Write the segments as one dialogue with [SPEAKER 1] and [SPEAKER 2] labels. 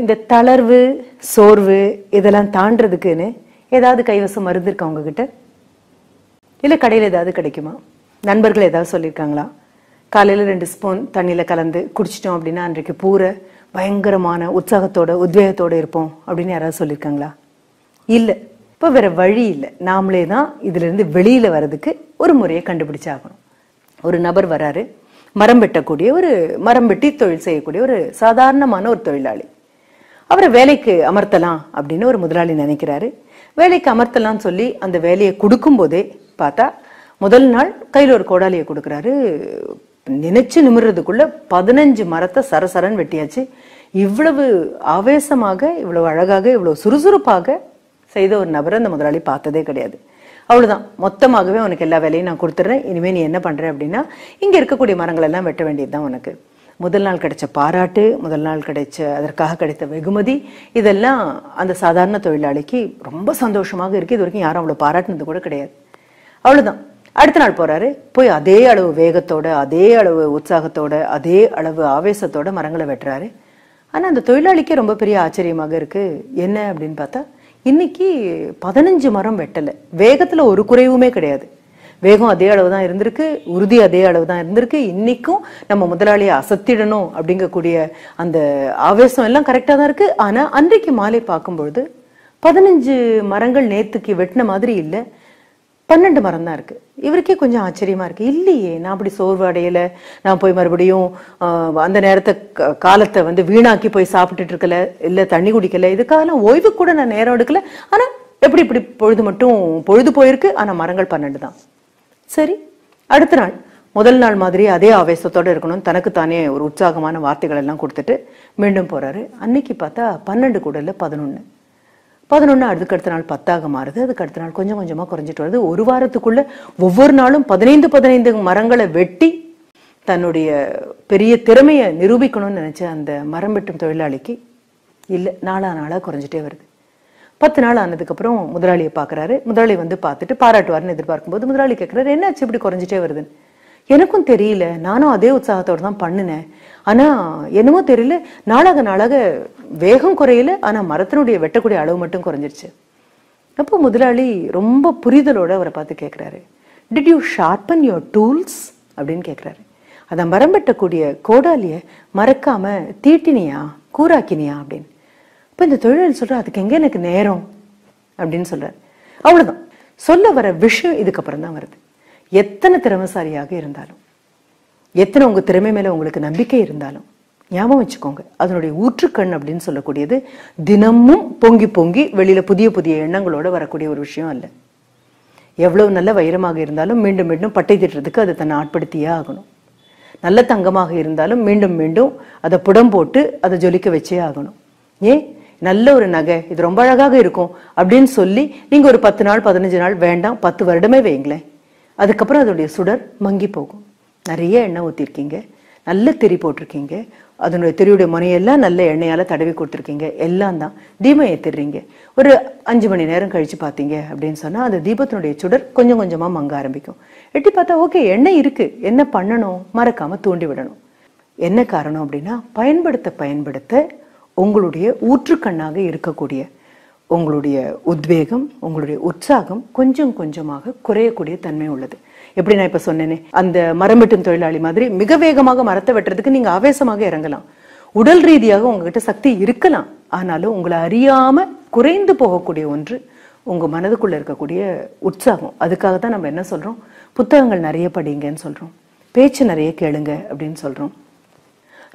[SPEAKER 1] இந்த தளர்வு சோர்வு இதெல்லாம் தாண்டதுக்குன்னு ஏதாவது கைவசம் மருந்து இருக்கா உங்ககிட்ட? இல்லை கடையில் ஏதாவது கிடைக்குமா? நண்பர்கள் ஏதாவது சொல்லியிருக்காங்களா காலையில ரெண்டு ஸ்பூன் தண்ணியில கலந்து குடிச்சிட்டோம் அப்படின்னா அன்றைக்கு பூரை பயங்கரமான உற்சாகத்தோட உத்வேகத்தோட இருப்போம் அப்படின்னு யாராவது சொல்லியிருக்காங்களா இல்லை. இப்போ வேற வழி இல்லை. நாமளே தான் இதுல இருந்து வெளியில வர்றதுக்கு ஒரு முறையை கண்டுபிடிச்சாகணும். ஒரு நபர் வராரு. மரம் வெட்டக்கூடிய ஒரு மரம் வெட்டி தொழில் செய்யக்கூடிய ஒரு சாதாரணமான ஒரு தொழிலாளி. அவரை வேலைக்கு அமர்த்தலாம் அப்படின்னு ஒரு முதலாளி நினைக்கிறாரு. வேலைக்கு அமர்த்தலாம்னு சொல்லி அந்த வேலையை கொடுக்கும் போதே பார்த்தா முதல் நாள் கையில் ஒரு கோடாலியை கொடுக்குறாரு. நினைச்சு நிமிர்றதுக்குள்ள பதினஞ்சு மரத்தை சரசரன் வெட்டியாச்சு. இவ்வளவு ஆவேசமாக இவ்வளவு அழகாக இவ்வளவு சுறுசுறுப்பாக செய்த ஒரு நபரை அந்த முதலாளி பார்த்ததே கிடையாது. அவ்வளவுதான். மொத்தமாகவே உனக்கு எல்லா வேலையும் நான் கொடுத்துட்றேன் இனிமேல் நீ என்ன பண்ற அப்படின்னா இங்க இருக்கக்கூடிய மரங்கள் எல்லாம் வெட்ட வேண்டியதுதான் உனக்கு. முதல் நாள் கிடைச்ச பாராட்டு முதல் நாள் கிடைச்ச அதற்காக கிடைத்த வெகுமதி இதெல்லாம் அந்த சாதாரண தொழிலாளிக்கு ரொம்ப சந்தோஷமாக இருக்கு. இது வரைக்கும் யாரும் அவ்வளோ பாராட்டினது கூட கிடையாது. அவ்வளோதான் அடுத்த நாள் போறாரு. போய் அதே அளவு வேகத்தோட அதே அளவு உற்சாகத்தோட அதே அளவு ஆவேசத்தோட மரங்களை வெட்டுறாரு. ஆனால் அந்த தொழிலாளிக்கே ரொம்ப பெரிய ஆச்சரியமாக இருக்கு. என்ன அப்படின்னு பார்த்தா இன்னைக்கு பதினஞ்சு மரம் வெட்டலை. வேகத்தில் ஒரு குறைவுமே கிடையாது. வேகம் அதே அளவு தான் இருந்திருக்கு உறுதி அதே அளவு தான் இருந்திருக்கு. இன்னைக்கும் நம்ம முதலாளியை அசத்திடணும் அப்படிங்கக்கூடிய அந்த ஆவேசம் எல்லாம் கரெக்டாக தான் இருக்கு. ஆனால் அன்றைக்கு மாலை பார்க்கும்பொழுது பதினஞ்சு மரங்கள் நேத்துக்கு வெட்டின மாதிரி இல்லை பன்னெண்டு மரம் தான் இருக்கு. இவருக்கே கொஞ்சம் ஆச்சரியமா இருக்கு. இல்லையே நான் அப்படி சோர்வு அடையல. நான் போய் மறுபடியும் அந்த நேரத்தை க- காலத்தை வந்து வீணாக்கி போய் சாப்பிட்டுட்டு இருக்கல இல்ல தண்ணி குடிக்கல இதுக்காகலாம் ஓய்வு கூட நான் நேரம் எடுக்கல. ஆனா எப்படி இப்படி பொழுது மட்டும் பொழுது போயிருக்கு. ஆனா மரங்கள் பன்னெண்டு தான். சரி அடுத்த நாள். முதல் நாள் மாதிரி அதே ஆவேசத்தோட இருக்கணும். தனக்கு தானே ஒரு உற்சாகமான வார்த்தைகள் எல்லாம் கொடுத்துட்டு மீண்டும் போகிறாரு அன்னைக்கு பார்த்தா பன்னெண்டு கூடல பதினொன்று பதினொன்னு பதினொன்று அதுக்கு அடுத்த நாள் பத்தாக மாறுது. அதுக்கு அடுத்த நாள் கொஞ்சம் கொஞ்சமாக குறைஞ்சிட்டு வருது. ஒரு வாரத்துக்குள்ள ஒவ்வொரு நாளும் பதினைந்து பதினைந்து மரங்களை வெட்டி தன்னுடைய பெரிய திறமையை நிரூபிக்கணும்னு நினச்ச அந்த மரம் வெட்டும் தொழிலாளிக்கு இல்லை நாளா நாளாக குறைஞ்சிட்டே வருது. பத்து நாள் ஆனதுக்கப்புறம் முதலாளியை பார்க்கறாரு. முதலாளி வந்து பார்த்துட்டு பாராட்டுவார்னு எதிர்பார்க்கும்போது முதலாளி கேட்குறாரு என்னாச்சு இப்படி குறைஞ்சிட்டே வருதுன்னு? எனக்கும் தெரியல. நானும் அதே உற்சாகத்தோடு தான் பண்ணினேன். ஆனா என்னமோ தெரியல. நாளாக நாளாக வேகம் குறையல. ஆனா மரத்தினுடைய வெட்டக்கூடிய அளவு மட்டும் குறைஞ்சிருச்சு. அப்போ முதலாளி ரொம்ப புரிதலோட அவரை பார்த்து கேட்குறாரு. Did you sharpen your tools அப்படின்னு கேட்குறாரு. அதை மரம் வெட்டக்கூடிய கோடாலியை மறக்காம தீட்டினியா? கூராக்கினியா அப்படின்னு. இப்போ இந்த தொழில் சொல்கிற அதுக்கு எங்கே எனக்கு நேரம்? அப்படின்னு சொல்கிறார் அவ்வளோதான் சொல்ல வர விஷயம் இதுக்கப்புறம் தான் வருது. எத்தனை திறமைசாலியாக இருந்தாலும் எத்தனை உங்கள் திறமை மேலே உங்களுக்கு நம்பிக்கை இருந்தாலும் ஞாபகம் வச்சுக்கோங்க. அதனுடைய ஊற்றுக்கண் அப்படின்னு சொல்லக்கூடியது தினமும் பொங்கி பொங்கி வெளியில் புதிய புதிய எண்ணங்களோடு வரக்கூடிய ஒரு விஷயம் அல்ல. எவ்வளவு நல்ல வைரமாக இருந்தாலும் மீண்டும் மீண்டும் பட்டை திட்டுறதுக்கு அதை தன்னை ஆட்படுத்தியே ஆகணும். நல்ல தங்கமாக இருந்தாலும் மீண்டும் மீண்டும் அதை புடம் போட்டு அதை ஜொலிக்க வச்சே ஆகணும். ஏன்? நல்ல ஒரு நகை இது ரொம்ப அழகாக இருக்கும் அப்படின்னு சொல்லி நீங்கள் ஒரு பத்து நாள் பதினஞ்சு நாள் வேண்டாம் பத்து வருடமே வைங்களேன் அதுக்கப்புறம் அதோடைய சுடர் மங்கி போகும். நிறைய எண்ணெய் ஊற்றிருக்கீங்க நல்ல திரி போட்டிருக்கீங்க அதனுடைய திரியுடைய முனையெல்லாம் நல்ல எண்ணெயால் தடவி கொடுத்துருக்கீங்க எல்லாம் தான். தீபம் ஏத்திடுறீங்க. ஒரு அஞ்சு மணி நேரம் கழித்து பார்த்தீங்க அப்படின்னு சொன்னால் அந்த தீபத்தினுடைய சுடர் கொஞ்சம் கொஞ்சமாக மங்க ஆரம்பிக்கும். எட்டி பார்த்தா ஓகே எண்ணெய் இருக்கு. என்ன பண்ணணும்? மறக்காமல் தூண்டி விடணும். என்ன காரணம் அப்படின்னா பயன்படுத்த பயன்படுத்த உங்களுடைய ஊற்றுக்கண்ணாக இருக்கக்கூடிய உங்களுடைய உத்வேகம் உங்களுடைய உற்சாகம் கொஞ்சம் கொஞ்சமாக குறையக்கூடிய தன்மை உள்ளது. எப்படி நான் இப்ப சொன்னேனே அந்த மரம் வெட்டும் தொழிலாளி மாதிரி மிக வேகமாக மரத்தை வெட்டுறதுக்கு நீங்க ஆவேசமாக இறங்கலாம். உடல் ரீதியாக உங்ககிட்ட சக்தி இருக்கலாம். ஆனாலும் உங்களை அறியாம குறைந்து போகக்கூடிய ஒன்று உங்க மனதுக்குள்ள இருக்கக்கூடிய உற்சாகம். அதுக்காக தான் நம்ம என்ன சொல்றோம்? புத்தகங்கள் நிறைய படிங்கன்னு சொல்றோம். பேச்சு நிறைய கேளுங்க அப்படின்னு சொல்றோம்.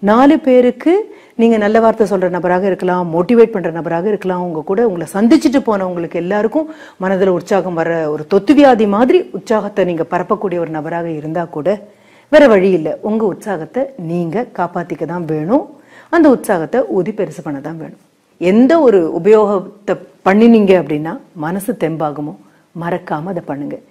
[SPEAKER 1] நாலு பேருக்கு நீங்கள் நல்ல வார்த்தை சொல்கிற நபராக இருக்கலாம் மோட்டிவேட் பண்ணுற நபராக இருக்கலாம் உங்கள் கூட உங்களை சந்திச்சுட்டு போனவங்களுக்கு எல்லாருக்கும் மனதில் உற்சாகம் வர ஒரு தொத்து வியாதி மாதிரி உற்சாகத்தை நீங்கள் பரப்பக்கூடிய ஒரு நபராக இருந்தால் கூட வேற வழி இல்லை. உங்கள் உற்சாகத்தை நீங்கள் காப்பாற்றிக்க தான் வேணும். அந்த உற்சாகத்தை ஊதி பெருசு பண்ண தான் வேணும். எந்த ஒரு உபயோகத்தை பண்ணினீங்க அப்படின்னா மனசு தெம்பாகுமோ மறக்காமல் அதை பண்ணுங்கள்